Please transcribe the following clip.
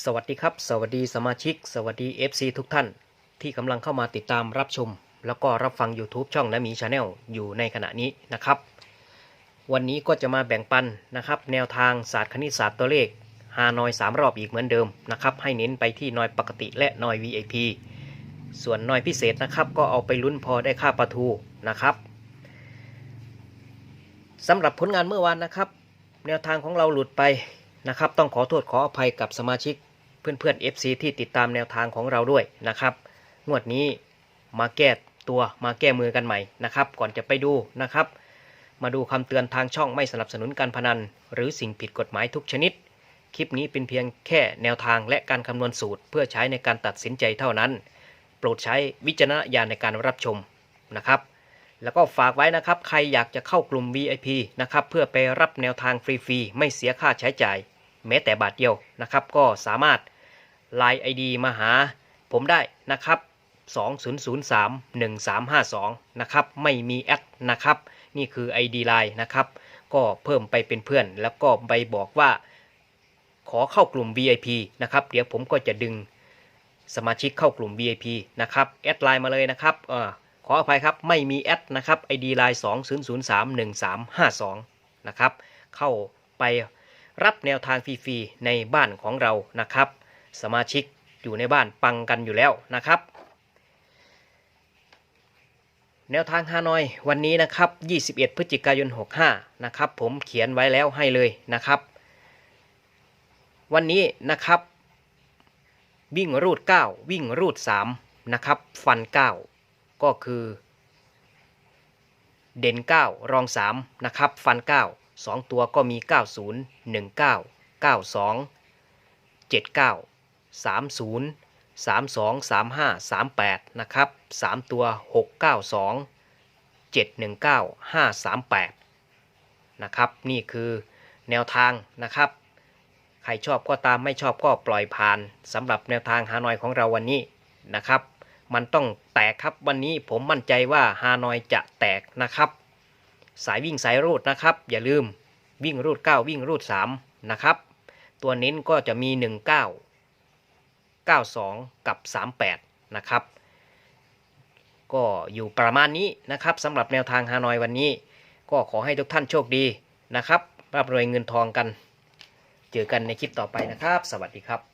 สวัสดีครับ สวัสดีสมาชิก สวัสดี FC ทุกท่าน ที่กำลังเข้ามาติดตามรับชม แล้วก็รับฟัง YouTube ช่องนะมีชาแนลอยู่ในขณะนี้นะครับ วันนี้ก็จะมาแบ่งปันนะครับ แนวทางศาสตร์คณิตศาสตร์ตัวเลขฮานอย 3 รอบอีกเหมือนเดิมนะครับ ให้เน้นไปที่นอยปกติและนอย VIP ส่วนนอยพิเศษนะครับ ก็เอาไปลุ้นพอได้ค่าประทูนะครับสำหรับผลงานเมื่อวานนะครับ แนวทางของเราหลุดไป นะครับ ต้องขอโทษขออภัยกับสมาชิกเพื่อนๆ FC ที่ติดตามแนวทางของเราด้วยนะครับ งวดนี้มาแก้ตัวมาแก้มือกันใหม่นะครับ ก่อนจะไปดูนะครับ มาดูคำเตือนทางช่องไม่สนับสนุนการพนัน หรือสิ่งผิดกฎหมายทุกชนิด คลิปนี้เป็นเพียงแค่แนวทางและการคำนวณสูตร เพื่อใช้ในการตัดสินใจเท่านั้น โปรดใช้วิจารณญาณในการรับชมนะครับ แล้วก็ฝากไว้นะครับ ใครอยากจะเข้ากลุ่ม VIP นะครับ เพื่อไปรับแนวทางฟรีๆ ไม่เสียค่าใช้จ่าย แม้แต่บาทเดียวนะครับ ก็สามารถ Line ID มาหาผมได้นะครับ 2003-1352 นะครับ ไม่มีแอดนะครับ นี่คือ ID Line นะครับ ก็เพิ่มไปเป็นเพื่อน แล้วก็ไปบอกว่า ขอเข้ากลุ่ม VIP นะครับ เดี๋ยวผมก็จะดึงสมาชิกเข้ากลุ่ม VIP นะครับ แอดไลน์มาเลยนะครับอขออภัยครับ ไม่มีแอดนะครับ ID Line 2003-1352 นะครับ เข้าไป รับแนวทางฟรีๆในบ้านของเรานะครับ สมาชิกอยู่ในบ้านปังกันอยู่แล้วนะครับ แนวทางฮานอยวันนี้นะครับ 21 พฤศจิกายน 65 นะครับ ผมเขียนไว้แล้วให้เลยนะครับ วันนี้นะครับ วิ่งรูด 9 วิ่งรูด 3 นะครับ ฟัน 9 ก็คือ เด่น 9 รอง 3 นะครับ ฟัน 9 2ตัวก็มี 90 19 92 79 30 32 35 38 นะครับ 3 ตัว 692 719 538 นะครับ นี่คือแนวทางนะครับ ใครชอบก็ตามไม่ชอบก็ปล่อยผ่านสำหรับแนวทางฮานอยของเราวันนี้นะครับ มันต้องแตกครับวันนี้ผมมั่นใจว่าฮานอยจะแตกนะครับ สายวิ่งสายรูดนะครับ อย่าลืมวิ่งรูด 9 วิ่งรูด 3 นะครับ ตัวเน้นก็จะมี 19 92 กับ 38 นะครับ ก็อยู่ประมาณนี้นะครับสำหรับแนวทางฮานอยวันนี้ ก็ขอให้ทุกท่านโชคดีนะครับร่ำรวยเงินทองกัน เจอกันในคลิปต่อไปนะครับ สวัสดีครับ